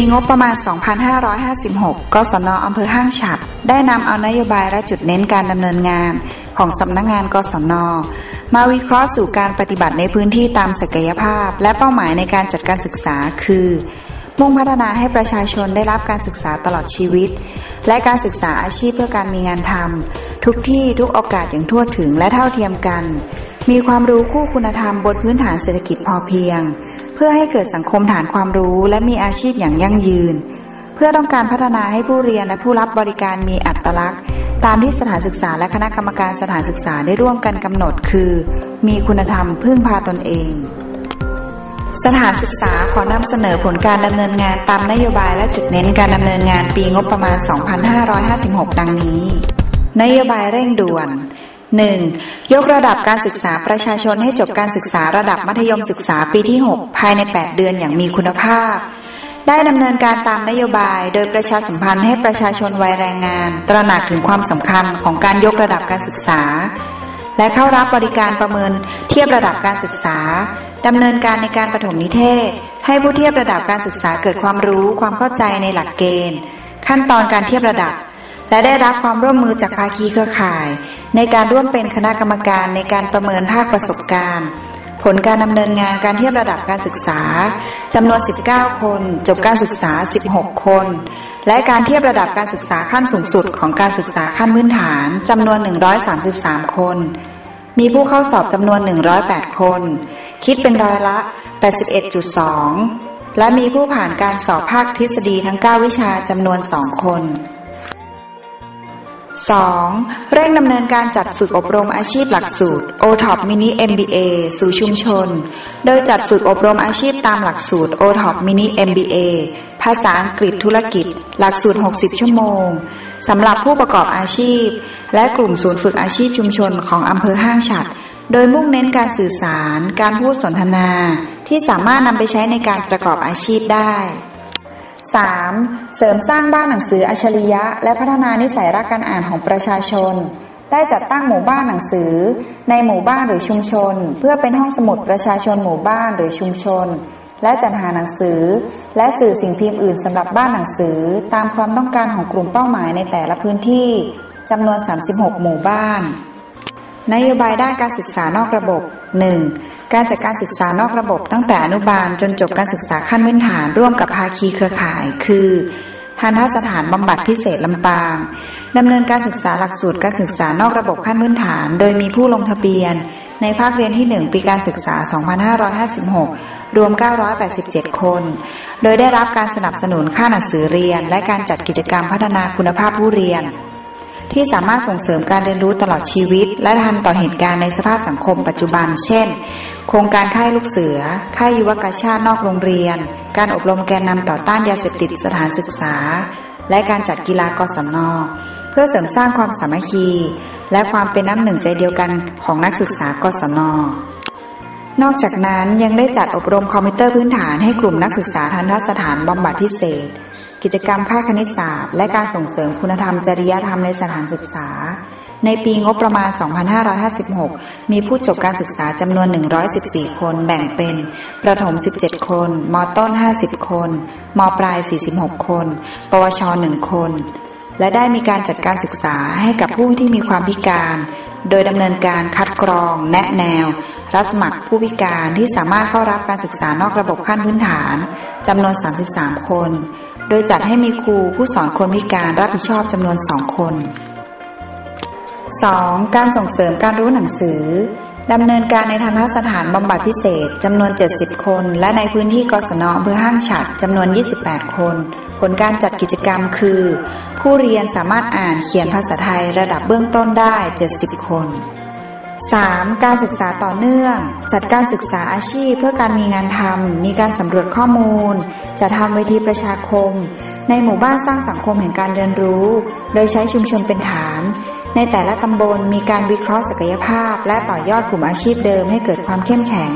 ปีงบประมาณ 2556กศนอำเภอห้างฉัดได้นำเอานโยบายและจุดเน้นการดำเนินงานของสำนักงงานกศนมาวิเคราะห์สู่การปฏิบัติในพื้นที่ตามศักยภาพ และเป้าหมายในการจัดการศึกษาคือ มุ่งพัฒนาให้ประชาชนได้รับการศึกษาตลอดชีวิต และการศึกษาอาชีพเพื่อการมีงานทำทุกที่ทุกโอกาสอย่างทั่วถึงและเท่าเทียมกัน มีความรู้คู่คุณธรรมบนพื้นฐานเศรษฐกิจพอเพียง พื่อให้เกิดสังคมฐานความรู้และมีอาชีพอย่างยั่งยืน เพื่อต้องการพัฒนาให้ผู้เรียนและผู้รับบริการมีอัตลักษณ์ ตามที่สถานศึกษาและคณะกรรมการสถานศึกษาได้ร่วมกันกำหนด คือ มีคุณธรรมพึ่งพาตนเอง สถานศึกษาขอนำเสนอผลการดำเนินงานตามนโยบายและจุดเน้นการดำเนินงานปีงบประมาณ 2556 ดังนี้ นโยบายเร่งด่วน 1. ยกระดับการศึกษาประชาชนให้จบการศึกษาระดับมัธยมศึกษาปีที่ 6 ภายใน 8 เดือนอย่างมีคุณภาพ ได้ดำเนินการตามนโยบาย โดยประชาสัมพันธ์ให้ประชาชนวัยแรงงาน ตระหนักถึงความสำคัญของการยกระดับการศึกษา และเข้ารับบริการประเมินเทียบระดับการศึกษาดำเนินการในการปฐมนิเทศ ให้ผู้เทียบระดับการศึกษาเกิดความรู้ความเข้าใจในหลักเกณฑ์ ขั้นตอนการเทียบระดับ และได้รับความร่วมมือจากภาคีเครือข่าย ในการร่วมเป็นคณะกรรมการในการประเมินภาคประสบการณ์ ผลการดำเนินงานการเทียบระดับการศึกษาจำนวน 19 คน จบการศึกษา 16 คน และการเทียบระดับการศึกษาขั้นสูงสุดของการศึกษาขั้นพื้นฐานจำนวน 133 คน มีผู้เข้าสอบจำนวน 108 คน คิดเป็นร้อยละ 81.2 และมีผู้ผ่านการสอบภาคทฤษฎีทั้ง 9 วิชาจำนวน 2 คน 2. เร่งดำเนินการจัดฝึกอบรมอาชีพหลักสูตร OTOP Mini MBA สู่ชุมชน โดยจัดฝึกอบรมอาชีพตามหลักสูตร OTOP Mini MBA ภาษาอังกฤษธุรกิจ หลักสูตร 60 ชั่วโมงสำหรับผู้ประกอบอาชีพ และกลุ่มศูนย์ฝึกอาชีพชุมชนของอำเภอห้างฉัด โดยมุ่งเน้นการสื่อสาร การพูดสนทนา ที่สามารถนำไปใช้ในการประกอบอาชีพได้ 3. เสริมสร้างบ้านหนังสืออัจฉริยะ และพัฒนานิสัยรักการอ่านของประชาชน ได้จัดตั้งหมู่บ้านหนังสือ ในหมู่บ้านหรือชุมชน เพื่อเป็นห้องสมุดประชาชนหมู่บ้านหรือชุมชน และจัดหาหนังสือ และสื่อสิ่งพิมพ์อื่นสำหรับบ้านหนังสือ ตามความต้องการของกลุ่มเป้าหมายในแต่ละพื้นที่จำนวน 36 หมู่บ้าน นโยบายด้านการศึกษานอกระบบ 1. การจัดการศึกษานอกระบบตั้งแต่อนุบาลจนจบการศึกษาขั้นพื้นฐานร่วมกับภาคีเครือข่าย คือทันทสถานบำบัดพิเศษลำปางดำเนินการศึกษาหลักสูตรการศึกษานอกระบบขั้นพื้นฐาน โดยมีผู้ลงทะเบียน ในภาคเรียนที่ 1 ปีการศึกษา 2556 รวม 987 คน โดยได้รับการสนับสนุนค่าหนังสือเรียน และการจัดกิจกรรมพัฒนาคุณภาพผู้เรียน ที่สามารถส่งเสริมการเรียนรู้ตลอดชีวิต และทันต่อเหตุการณ์ในสภาพสังคมปัจจุบัน เช่น โครงการค่ายลูกเสือ ค่ายยุวกาชาตินอกโรงเรียน การอบรมแกนนำต่อต้านยาเสพติดสถานศึกษา และการจัดกีฬากศนเพื่อเสริมสร้างความสามัคคี และความเป็นน้ำหนึ่งใจเดียวกันของนักศึกษากศนนอกจากนั้นยังได้จัดอบรมคอมพิวเตอร์พื้นฐานให้กลุ่มนักศึกษาทันทสถานบำบัดพิเศษ กิจกรรมค่ายคณิตศาสตร์ และการส่งเสริมคุณธรรมจริยธรรมในสถานศึกษา ในปีงบประมาณ 2556 มีผู้จบการศึกษาจำนวน 114 คนแบ่งเป็น ประถม 17 คน มต้น 50 คน มปลาย 46 คน ปวช 1 คน และได้มีการจัดการศึกษาให้กับผู้ที่มีความพิการ โดยดำเนินการคัดกรอง แนะแนว รับสมัครผู้พิการที่สามารถเข้ารับการศึกษานอกระบบขั้นพื้นฐานจำนวน 33 คน โดยจัดให้มีครูผู้สอนคนพิการรับผิดชอบจำนวน 2 คน 2. การส่งเสริมการรู้หนังสือดำเนินการในทันทสถานบำบัดพิเศษจำนวน 70 คน และในพื้นที่กศนอำเภอห้างฉัดจำนวน 28 คน ผลการจัดกิจกรรมคือ ผู้เรียนสามารถอ่านเขียนภาษาไทยระดับเบื้องต้นได้ 70 คน 3. การศึกษาต่อเนื่อง จัดการศึกษาอาชีพเพื่อการมีงานทำมีการสำรวจข้อมูลจะทำเวทีประชาคม ในหมู่บ้านสร้างสังคมแห่งการเรียนรู้ โดยใช้ชุมชนเป็นฐาน ในแต่ละตำบลมีการวิเคราะห์ศักยภาพ และต่อยอดกลุ่มอาชีพเดิมให้เกิดความเข้มแข็ง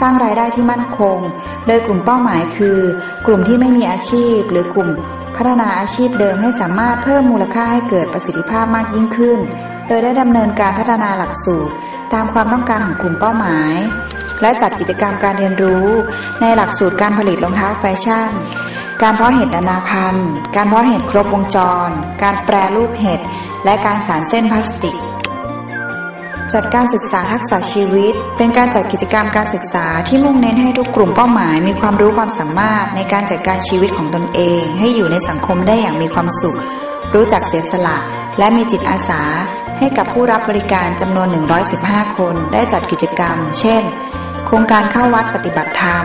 สร้างรายได้ที่มั่นคง โดยกลุ่มเป้าหมายคือ กลุ่มที่ไม่มีอาชีพ หรือกลุ่ม พัฒนาอาชีพเดิมให้สามารถเพิ่มมูลค่าให้เกิดประสิทธิภาพมากยิ่งขึ้น โดยได้ดำเนินการพัฒนาหลักสูตร ตามความต้องการของกลุ่มเป้าหมาย และจัดกิจกรรมการเรียนรู้ ในหลักสูตรการผลิตรองเท้าแฟชั่นการเพาะเห็ดนานาพันธุ์การเพาะเห็ดครบวงจร การแปรรูปเห็ด และการสารเส้นพลาสติก จัดการศึกษาทักษะชีวิต เป็นการจัดกิจกรรมการศึกษาที่มุ่งเน้นให้ทุกกลุ่มเป้าหมาย มีความรู้ความสามารถในการจัดการชีวิตของตนเอง ให้อยู่ในสังคมได้อย่างมีความสุข รู้จักเสียสละ และมีจิตอาสา ให้กับผู้รับบริการจำนวน 115 คนได้จัดกิจกรรม เช่น โครงการเข้าวัดปฏิบัติธรรม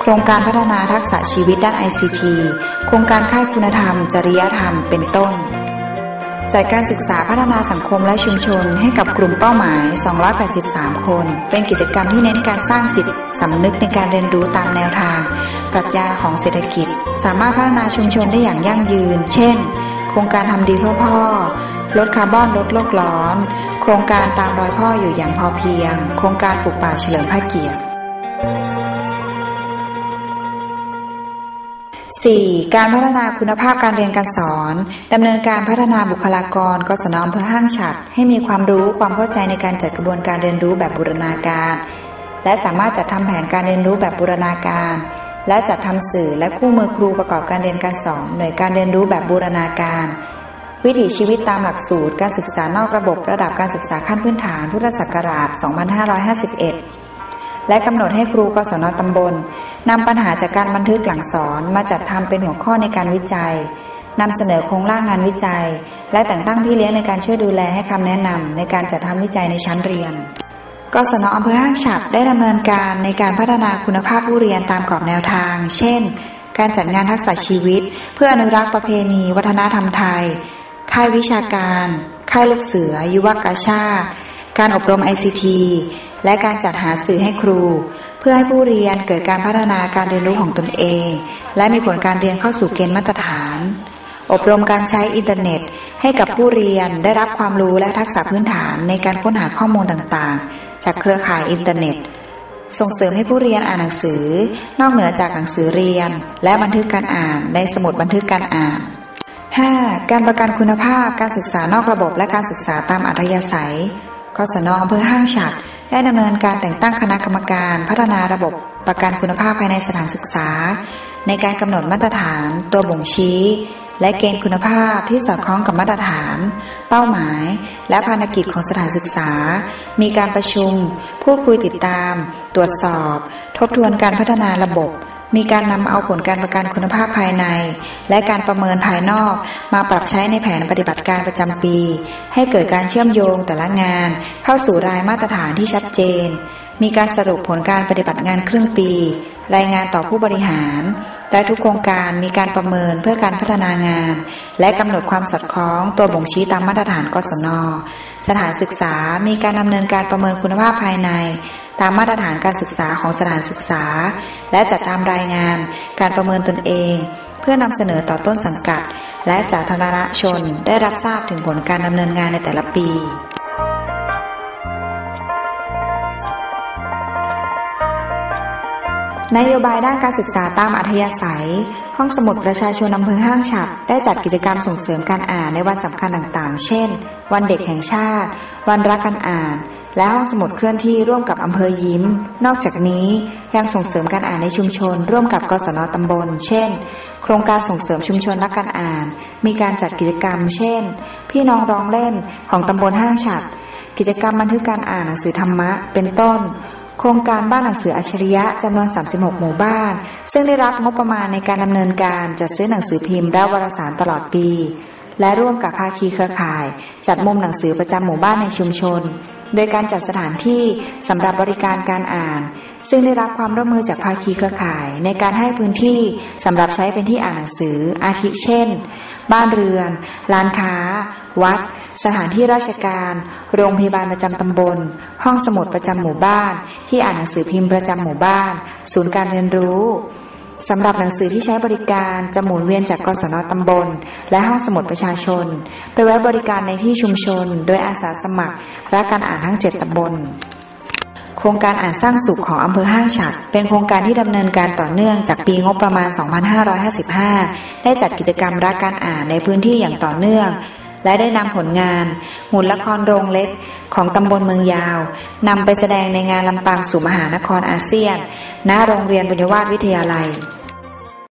โครงการพัฒนาทักษะชีวิตด้าน ICT โครงการค่ายคุณธรรม จริยธรรมเป็นต้น จัดการศึกษาพัฒนาสังคมและชุมชนให้กับกลุ่มเป้าหมาย 283 คน เป็นกิจกรรมที่เน้นการสร้างจิตสำนึกในการเรียนรู้ตามแนวทาง ปรัชญาของเศรษฐกิจ สามารถพัฒนาชุมชนได้อย่างยั่งยืน เช่น โครงการทำดีเพื่อพ่อ ลดคาร์บอนลดโลกร้อน โครงการตามรอยพ่ออยู่อย่างพอเพียง โครงการปลูกป่าเฉลิมพระเกียรติ 4. การพัฒนาคุณภาพการเรียนการสอนดำเนินการพัฒนาบุคลากรกศนอำเภอห้างฉัดให้มีความรู้ความเข้าใจในการจัดกระบวนการเรียนรู้แบบบูรณาการ และสามารถจัดทำแผนการเรียนรู้แบบบูรณาการ และจัดทำสื่อและคู่มือครูประกอบการเรียนการสอนหน่วยการเรียนรู้แบบบูรณาการ วิถีชีวิตตามหลักสูตร การศึกษานอกระบบระดับการศึกษาขั้นพื้นฐานพุทธศักราช 2551 และกำหนดให้ครูกศนตำบล นำปัญหาจากการบันทึกหลังสอนมาจัดทำเป็นหัวข้อในการวิจัยนำเสนอโครงร่างงานวิจัย และแต่งตั้งพี่เลี้ยงในการช่วยดูแลให้คำแนะนำในการจัดทำวิจัยในชั้นเรียนกศนอำเภอห้างฉัดได้ดำเนินการในการพัฒนาคุณภาพผู้เรียนตามกรอบแนวทาง เช่น การจัดงานทักษะชีวิต เพื่ออนุรักษ์ประเพณี วัฒนธรรมไทย ค่ายวิชาการ ค่ายลูกเสือ ยุวกาชาการอบรม ICT และการจัดหาสื่อให้ครู พื่อให้ผู้เรียนเกิดการพัฒนาการเรียนรู้ของตนเอง และมีผลการเรียนเข้าสู่เกณฑ์มาตรฐาน อบรมการใช้อินเทอร์เน็ต ให้กับผู้เรียนได้รับความรู้และทักษะพื้นฐานในการค้นหาข้อมูลต่างๆ จากเครือข่ายอินเทอร์เน็ต ส่งเสริมให้ผู้เรียนอ่านหนังสือ นอกเหนือจากหนังสือเรียน และบันทึกการอ่านในสมุดบันทึกการอ่าน 5. การประกันคุณภาพการศึกษานอกระบบและการศึกษาตามอัธยาศัยกศนอำเภอห้างฉัด ได้ดำเนินการแต่งตั้งคณะกรรมการพัฒนาระบบประกันคุณภาพภายในสถานศึกษา ในการกำหนดมาตรฐาน ตัวบ่งชี้ และเกณฑ์คุณภาพที่สอดคล้องกับมาตรฐาน เป้าหมาย และภารกิจของสถานศึกษา มีการประชุม พูดคุยติดตาม ตรวจสอบ ทบทวนการพัฒนาระบบ มีการนำเอาผลการประกันคุณภาพภายใน และการประเมินภายนอกมาปรับใช้ในแผนปฏิบัติการประจำปี ให้เกิดการเชื่อมโยงแต่ละงาน เข้าสู่รายมาตรฐานที่ชัดเจน มีการสรุปผลการปฏิบัติงานครึ่งปี รายงานต่อผู้บริหาร และทุกโครงการมีการประเมินเพื่อการพัฒนางาน และกำหนดความสอดคล้องตัวบ่งชี้ตามมาตรฐานกศน สถานศึกษามีการดำเนินการประเมินคุณภาพภายใน ตามมาตรฐานการศึกษาของสถานศึกษา และจัดทำรายงานการประเมินตนเอง เพื่อนำเสนอต่อต้นสังกัด และสาธารณชนได้รับทราบถึงผลการดำเนินงานในแต่ละปีนโยบายด้านการศึกษาตามอัธยาศัย ห้องสมุดประชาชนอำเภอห้างฉัดได้จัดกิจกรรมส่งเสริมการอ่านในวันสำคัญต่างๆ เช่น วันเด็กแห่งชาติ วันรักการอ่าน และห้องสมุดเคลื่อนที่ร่วมกับอำเภอยิ้ม นอกจากนี้ยังส่งเสริมการอ่านในชุมชน ร่วมกับกศนตำบล เช่น โครงการส่งเสริมชุมชนรักการอ่าน มีการจัดกิจกรรม เช่น พี่น้องร้องเล่นของตำบลห้างฉัด กิจกรรมบันทึกการอ่านหนังสือธรรมะ เป็นต้น โครงการบ้านหนังสืออัจฉริยะจำนวน 36 หมู่บ้าน ซึ่งได้รับงบประมาณในการดำเนินการจัดซื้อหนังสือพิมพ์และวารสารตลอดปี และร่วมกับภาคีเครือข่าย จัดมุมหนังสือประจำหมู่บ้านในชุมชน โดยการจัดสถานที่สำหรับบริการการอ่าน ซึ่งได้รับความร่วมมือจากภาคีเครือข่าย ในการให้พื้นที่สำหรับใช้เป็นที่อ่านหนังสือ อาทิเช่น บ้านเรือน ร้านค้า วัด สถานที่ราชการ โรงพยาบาลประจำตำบล ห้องสมุดประจำหมู่บ้าน ที่อ่านหนังสือพิมพ์ประจำหมู่บ้าน ศูนย์การเรียนรู้ สำหรับหนังสือที่ใช้บริการจะหมุนเวียนจากกศนตำบล และห้องสมุดประชาชน ไปไว้บริการในที่ชุมชน โดยอาสาสมัครรักการอ่านทั้งเจ็ดตำบล โครงการอ่านสร้างสุขของอำเภอห้างฉัดเป็นโครงการที่ดำเนินการต่อเนื่องจากปีงบประมาณ 2555 ได้จัดกิจกรรมรักการอ่านในพื้นที่อย่างต่อเนื่อง และได้นำผลงาน หุ่นละครโรงเล็กของตำบลเมืองยาวนำไปแสดงในงานลำปางสู่มหานครอาเซียน ณ โรงเรียนบุญวาสวิทยาลัย